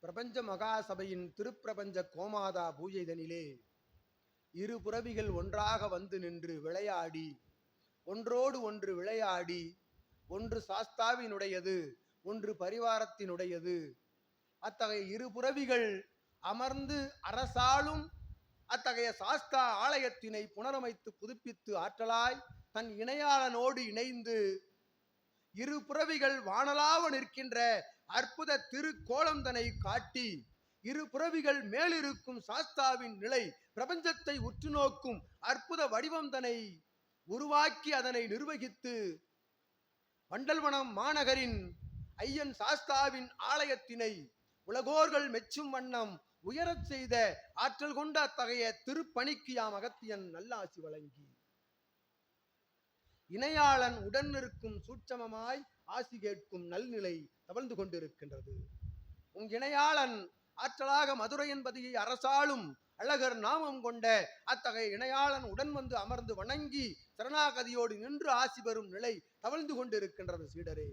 பிரபஞ்ச மகாசபையின் திருப்பிரபஞ்ச கோமாதா பூஜைதனிலே இரு புறவிகள் ஒன்றாக வந்து நின்று விளையாடி ஒன்றோடு ஒன்று விளையாடி ஒன்று சாஸ்தாவினுடையது ஒன்று பரிவாரத்தினுடையது. அத்தகைய இரு புறவிகள் அமர்ந்து அரசாளும் அத்தகைய சாஸ்தா ஆலயத்தினை புனரமைத்து புதுப்பித்து ஆற்றலாய் தன் இணையாளனோடு இணைந்து இரு புறவிகள் வானலாவ நிற்கின்ற அற்புத திருக்கோலந்தனை காட்டி இரு புறவிகள் மேலிருக்கும் சாஸ்தாவின் நிலை பிரபஞ்சத்தை உற்று நோக்கும் அற்புத வடிவம் தனை உருவாக்கி அதனை நிர்வகித்து வண்டல்வனம் மாநகரின் ஐயன் சாஸ்தாவின் ஆலயத்தினை உலகோர்கள் மெச்சும் வண்ணம் உயரச் செய்த ஆற்றல் கொண்ட அத்தகைய திருப்பணிக்கு யாம் அகத்தியன் நல்லாசி வழங்கி. இணையாளன் உடன் இருக்கும் சூட்சமமாய் ஆசி கேட்கும் நல்நிலை தவழ்ந்து கொண்டிருக்கின்றது. உங்க இணையாளன் ஆற்றலாக மதுரை என்பதையை அரசாளும் அழகர் நாமம் கொண்ட அத்தகைய இணையாளன் உடன் வந்து அமர்ந்து வணங்கி சரணாகதியோடு நின்று ஆசி பெறும் நிலை தவழ்ந்து கொண்டிருக்கின்றது சீடரே.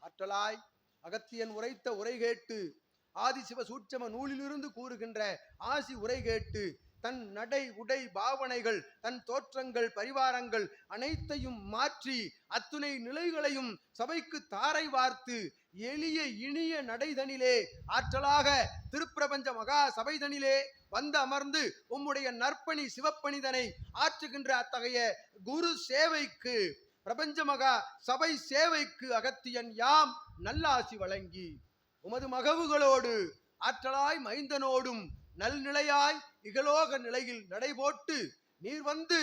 ஆற்றலாய் அகத்தியன் உரைத்த உரை கேட்டு ஆதிசிவ சூட்சம நூலிலிருந்து கூறுகின்ற ஆசி உரை கேட்டு தன் நடை உடை பாவனைகள் தன் தோற்றங்கள் பரிவாரங்கள் அனைத்தையும் மாற்றி அத்துணை நிலைகளையும் சபைக்கு தாரை வார்த்து எளிய இனிய நடைதனிலே ஆற்றலாக திருப்பிரபஞ்ச மகா சபைதனிலே வந்து அமர்ந்து உம்முடைய நற்பணி சிவப்பணிதனை ஆற்றுகின்ற அத்தகைய குரு சேவைக்கு பிரபஞ்ச மகா சபை சேவைக்கு அகத்தியன் யாம் நல்லாசி வழங்கி. உமது மகவுகளோடு ஆற்றலாய் மைந்தனோடும் நல்நிலையாய் இகலோக நிலையில் நடைபோட்டு நீர் வந்து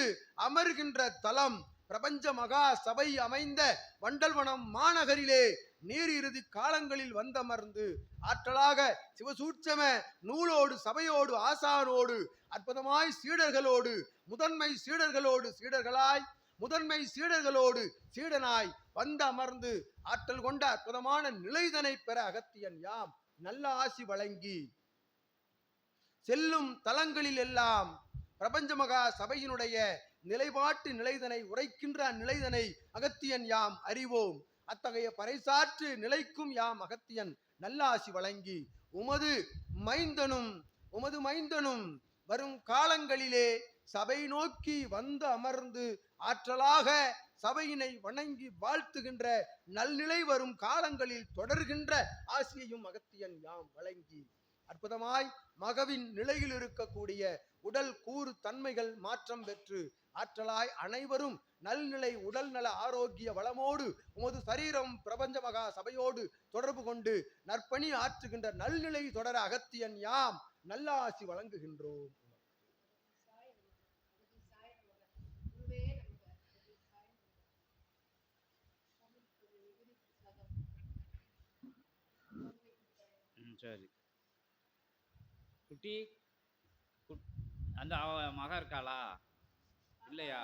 அமர்கின்ற தலம். பிரபஞ்ச மகா சபை அமைந்த வண்டல்வனம் மாநகரிலே நீர் இறுதி காலங்களில் வந்தமர்ந்து ஆற்றலாக சிவசூட்சம நூலோடு சபையோடு ஆசானோடு அற்புதமாய் சீடர்களோடு முதன்மை சீடர்களோடு சீடர்களாய் முதன்மை சீடர்களோடு சீடனாய் வந்த அமர்ந்து ஆற்றல் கொண்ட அற்புதமான நிலைதனை பெற அகத்தியன் யாம் நல்ல ஆசி வழங்கி செல்லும் தலங்களில் எல்லாம் பிரபஞ்ச மகா சபையினுடைய நிலைப்பாட்டு நிலைதனை உரைக்கின்ற அந்நிலைதனை அகத்தியன் யாம் அறிவோம். அத்தகைய பறைசாற்று நிலைக்கும் யாம் அகத்தியன் நல்லாசி வழங்கி உமது மைந்தனும் உமது மைந்தனும் வரும் காலங்களிலே சபை நோக்கி வந்து அமர்ந்து ஆற்றலாக சபையினை வணங்கி வாழ்த்துகின்ற நல்நிலை வரும் காலங்களில் தொடர்கின்ற ஆசியையும் அகத்தியன் யாம் வழங்கி அற்புதமாய் மகவின் நிலையில் இருக்கக்கூடிய உடல் கூறு தன்மைகள் மாற்றம் பெற்று ஆற்றலாய் அனைவரும் நல்நிலை உடல் நல ஆரோக்கிய வளமோடு உமது சரீரம் பிரபஞ்ச மகா சபையோடு தொடர்பு கொண்டு நற்பணி ஆற்றுகின்ற நல்நிலை தொடர அகத்தியன் யாம் நல்லாசி வழங்குகின்றோம். சரி. குட்டி குட் அந்த அவ மக இருக்காளா? இல்லையா?